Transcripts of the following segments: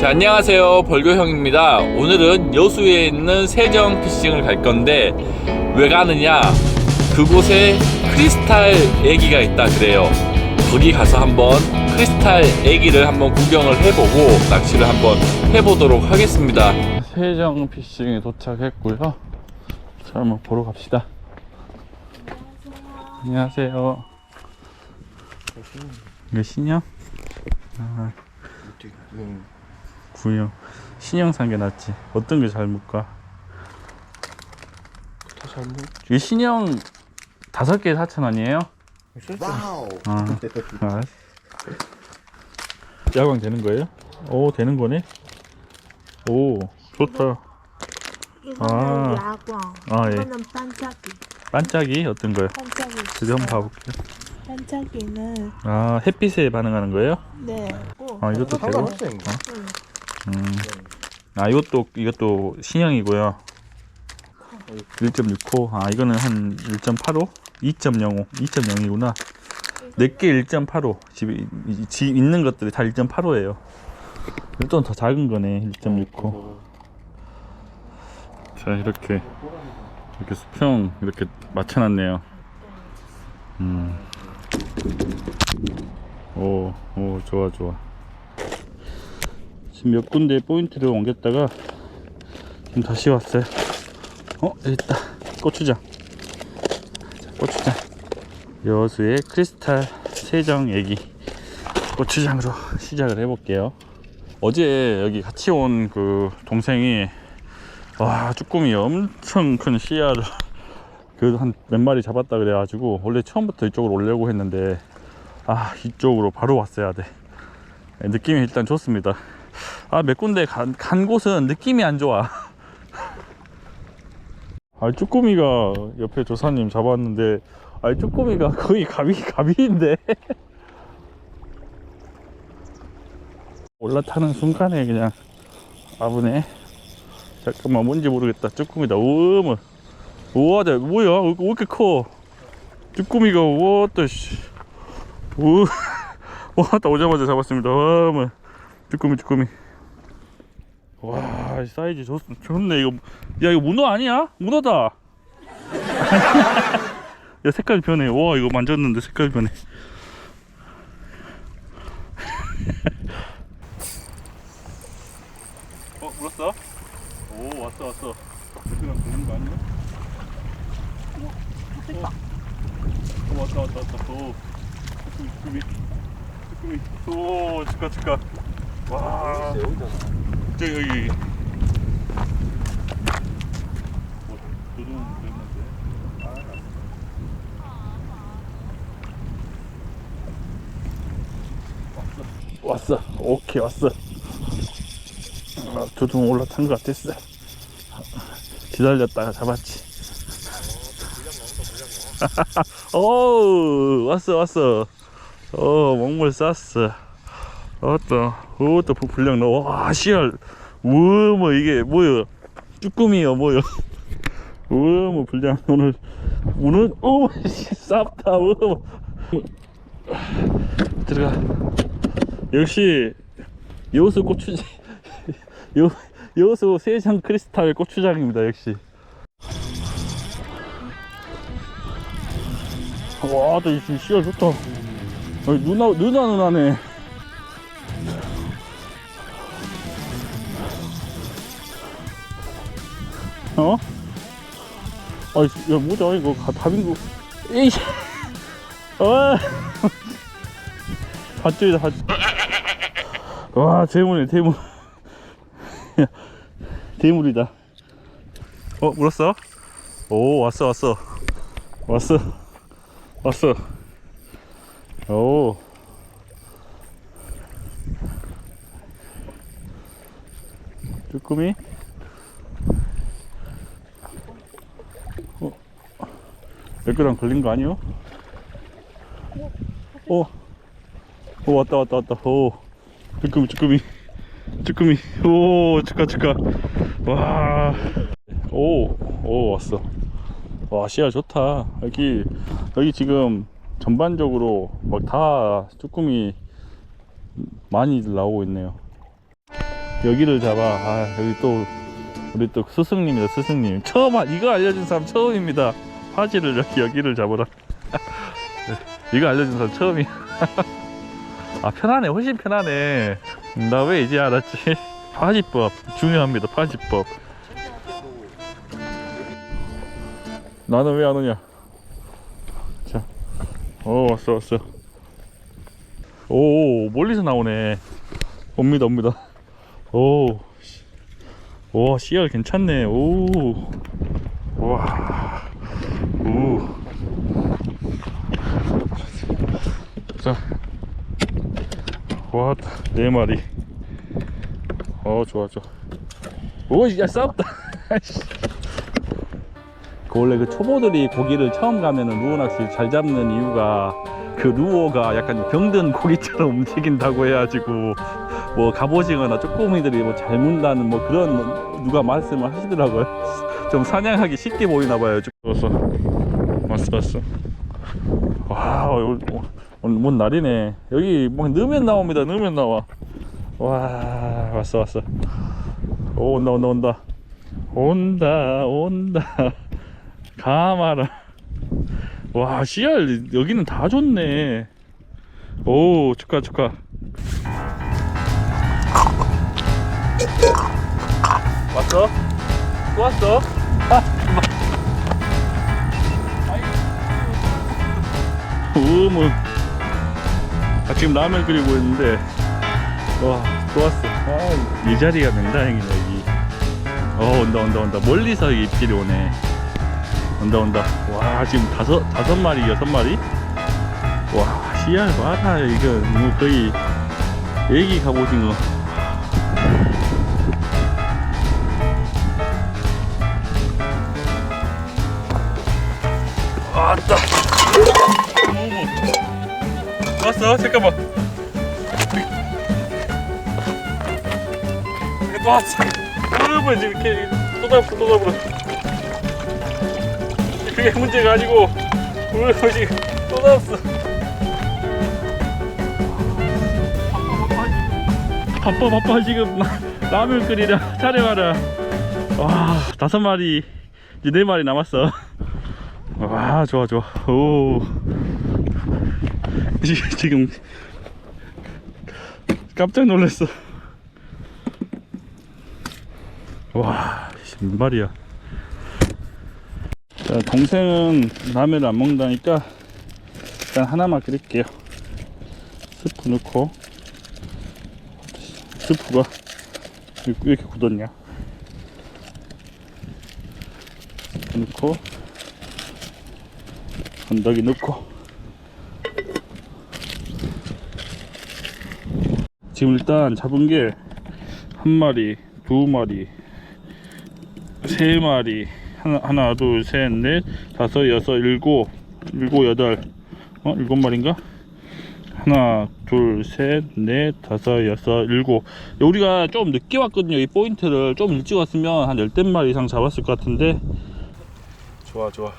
자, 안녕하세요. 벌교형입니다. 오늘은 여수에 있는 세정 피싱을 갈 건데 왜 가느냐? 그곳에 크리스탈 애기가 있다 그래요. 거기 가서 한번 크리스탈 애기를 한번 구경을 해보고 낚시를 한번 해보도록 하겠습니다. 세정 피싱에 도착했고요. 자, 한번 보러 갑시다. 안녕하세요. 신형? 아, 구형. 신형 산게 낫지. 어떤 게잘 묶어? 다시 한번 이 신형 다섯 개에 4천 원이에요? 와우 아, 아. 야광 되는 거예요? 오, 되는 거네? 오, 좋다. 이거는 아. 야광, 아, 예. 이거는 반짝이. 반짝이 어떤 거요? 반짝이. 저도 한번. 봐볼게요. 반짝이는 아, 햇빛에 반응하는 거예요? 네. 아, 이것도 되고? 상관없어요 이거. 응. 음. 아, 이것도, 이것도 신형이고요. 1.65. 아, 이거는 한 1.85? 2.05. 2.0이구나. 내게 1.85. 집에, 이- 집 있는 것들이 다 1.85예요. 좀더 작은 거네. 1.69. 자, 이렇게. 이렇게 수평 이렇게 맞춰놨네요. 음. 오, 오, 좋아, 좋아. 지금 몇 군데 포인트를 옮겼다가 지금 다시 왔어요. 어, 여기 있다. 고추장. 자, 고추장. 여수의 크리스탈 세정 애기 고추장으로 시작을 해볼게요. 어제 여기 같이 온 그 동생이 와 쭈꾸미 엄청 큰 씨알을 그래도 한 몇 마리 잡았다 그래가지고 원래 처음부터 이쪽으로 오려고 했는데 아 이쪽으로 바로 왔어야 돼 느낌이 일단 좋습니다 아 몇 군데 간, 간 곳은 느낌이 안 좋아. 아 쭈꾸미가 옆에 조사님 잡았는데 아 쭈꾸미가 거의 가비 가비인데. 올라타는 순간에 그냥 아부네. 잠깐만 뭔지 모르겠다. 쭈꾸미다. 우와 우와 저 뭐야? 왜 이렇게 커? 쭈꾸미가 우와 또씨. 우와 또 오자마자 잡았습니다. 와 뭐. 쭈꾸미 쭈꾸미. 와이 사이즈 좋, 좋네 이거. 야 이거 문어 아니야? 문어다. 야 색깔 변해. 와 이거 만졌는데 색깔 변해. 어 물었어? 오 왔어 왔어. 그냥 보는 거 아니야? 어, 어 왔다 왔다 왔다. 오 쭈꾸미 쭈꾸미. 쭈꾸미. 오 축하 축하 와. 저기 여기 왔어. 오케이 왔어. 아, 두둥 올라탄 것 같았어. 기다렸다가 잡았지. 오 왔어 왔어. 어 먹물 쌌어 어따 어따 불량 넣어. 와 씨알 우뭐 이게 뭐여. 쭈꾸미요 뭐여. 우뭐 불량 오늘 오늘 오 쌉다 우뭐. 들어가. 역시 여수 고추장 요 여수 세상 크리스탈 고추장입니다 역시. 와나 지금 씨알 좋다. 아니, 누나 누나 누나네 어? 아이 야 뭐자 이거 가- 다빈구 에이 어. 밧줄이다 밧줄. 와 대물이네 대물 야, 대물이다. 어 물었어? 오 왔어 왔어. 왔어. 왔어. 오. 쭈꾸미 몇그랑 걸린 거 아니요? 오, 오 왔다 왔다 왔다 오 쭈꾸미 쭈꾸미 쭈꾸미 오 축하 축하 와 오 오 왔어 와 시야 좋다 여기 여기 지금 전반적으로 막 다 쭈꾸미 많이 나오고 있네요 여기를 잡아. 아, 여기 또 우리 또 스승님이다 스승님. 처음 하- 이거 알려준 사람 처음입니다. 화지를 여기 여기를 잡으라. 이거 알려준 사람 처음이야. 아 편하네 훨씬 편하네. 나 왜 이제 알았지? 파지법 중요합니다 파지법. 나는 왜 안 오냐? 자, 어 왔어 왔어. 오 멀리서 나오네. 옵니다 옵니다. 오, 씨. 와 씨알 괜찮네. 오, 와, 자, 와, 네 마리. 어 좋아 좋아. 오, 야 싸웠다. 그 원래 그 초보들이 고기를 처음 가면은 루어 낚시 잘 잡는 이유가 그 루어가 약간 병든 고기처럼 움직인다고 해가지고 뭐 갑오징어나 쪼꼬미들이 뭐 잘 문다는 뭐 그런 뭐 누가 말씀을 하시더라고요. 좀 사냥하기 쉽게 보이나 봐요. 왔어, 왔어, 왔어. 와, 오늘, 오늘 뭔 날이네. 여기 막 넣으면 나옵니다. 넣으면 나와. 와, 왔어, 왔어. 오, 온다, 온다, 온다. 온다, 온다. 가마라. 와, 씨알 여기는 다 좋네. 오, 축하, 축하. 왔어? 또 왔어? 우무. 아, 지금 라면 끓이고 있는데, 와, 또 왔어. 아, 이 자리가 맨다행이네, 여기. 어, 온다, 온다, 온다. 멀리서 이 입질이 오네. 온다, 온다. 와, 지금 다섯, 다섯 마리, 여섯 마리? 와, 씨알 봐라, 이거. 뭐 거의, 애기 갑오징어. 왔어? 잠깐만. 또 왔어. 여러분 이렇게 쏟아부어 쏟아부어. 그게 문제가 아니고 우리 지금 쏟아왔어. 바빠 바빠 지금 라- 라면 끓이라 촬영하라. 와 다섯 마리 이제 네 마리 남았어. 와 좋아 좋아 오 지- 지금 깜짝 놀랐어. 와 마리야. 자 동생은 라면을 안 먹는다니까 일단 하나만 끓일게요. 스프 넣고. 스프가 왜 이렇게 굳었냐? 스프 넣고. 건더기 넣고 지금 일단 잡은 게 한 마리, 두 마리, 세 마리, 하나, 하나, 둘, 셋, 넷, 다섯, 여섯, 일곱, 일곱, 여덟, 어, 일곱 마리인가? 하나, 둘, 셋, 넷, 다섯, 여섯, 일곱. 우리가 좀 늦게 왔거든요. 이 포인트를 좀 일찍 왔으면 한 열댓 마리 이상 잡았을 것 같은데. 좋아, 좋아.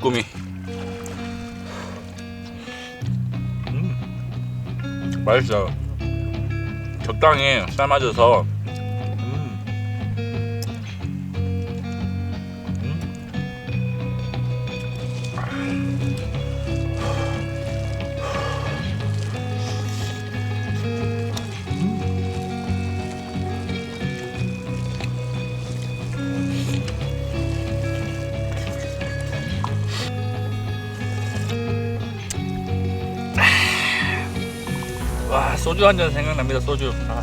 주꾸미 음. 맛있어 적당히 삶아져서 와 소주 한 잔 생각납니다 소주 아. 아.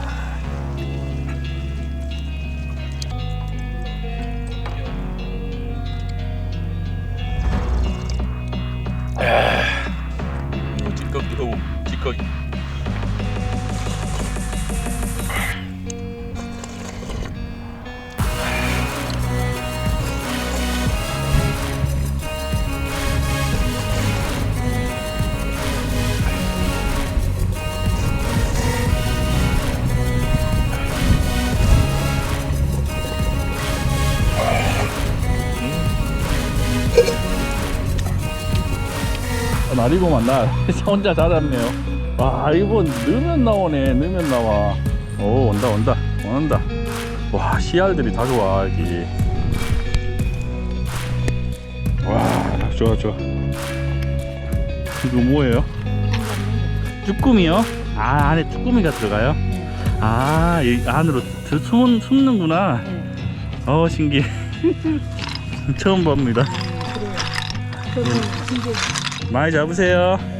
아리고만 나 혼자 잡았네요. 와 이거 넣으면 나오네. 넣으면 나와. 오 온다 온다 온다. 와 씨알들이 다 좋아 여기. 와 좋아 좋아. 이거 뭐예요? 쭈꾸미요? 아 안에 쭈꾸미가 들어가요? 아, 이 안으로 들- 숨, 숨는구나. 어, 신기해. 처음 봅니다. 그래요. 저는 이제 많이 잡으세요.